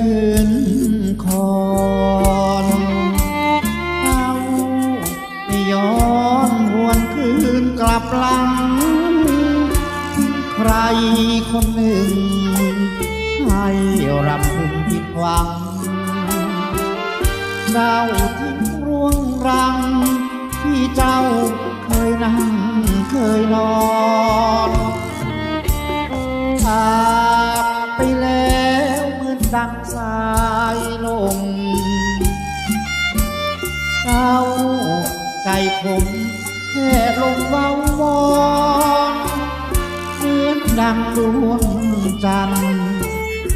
ยืนคอนเราไม่ย้อนหวนคืนกลับหลัง ใครคนหนึ่ง ให้รำพึงผิดหวังเราทิ้งร่วงรัง ที่เจ้าเคยนั่งเคยนอน ดังสายลมเจ้าใจคมแค่ลงเว้าวอนเหมือนดังดวงจันทร์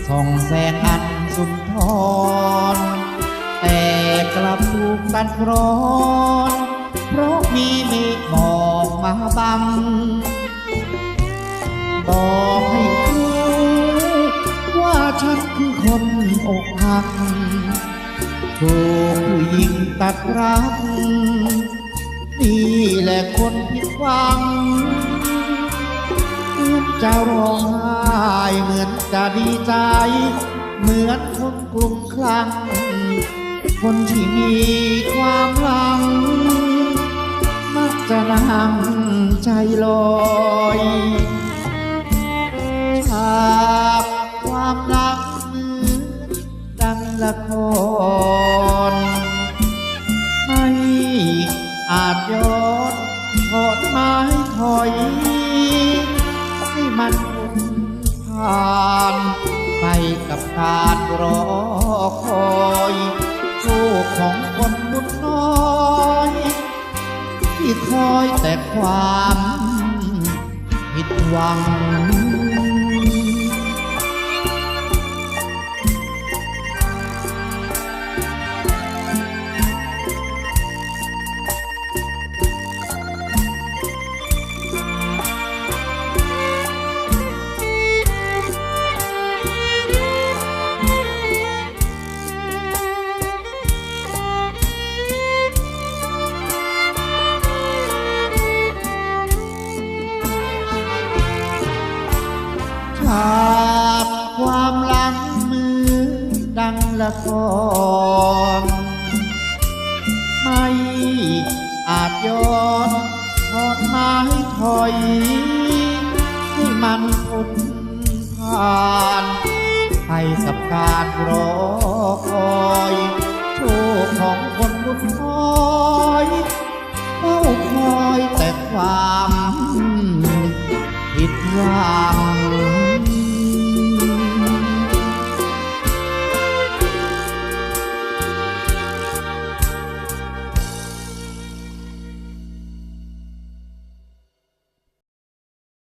ส่องแสงอันสุนทร แต่กลับถูกตัดร้อน เพราะมีเมฆหมอกมาบังบอก อกหักถูกผู้หญิงตัดรัก นี่แหละคนผิดหวังเหมือนจะร้องไห้เหมือนจะดีใจ เหมือนคนกลุ่มคลั่งคนที่มีความหลัง มักจะนั่งใจลอย ละครไม่อาจย้อนถอดไม้ถอยให้มันพ้นผ่านไปกับการรอคอยโชคของคนบุญน้อยที่คอยแต่ความผิดหวัง ละคร ไม่อาจย้อนทอดไม้ถอย ให้มันพ้นผ่าน ไปกับการรอคอย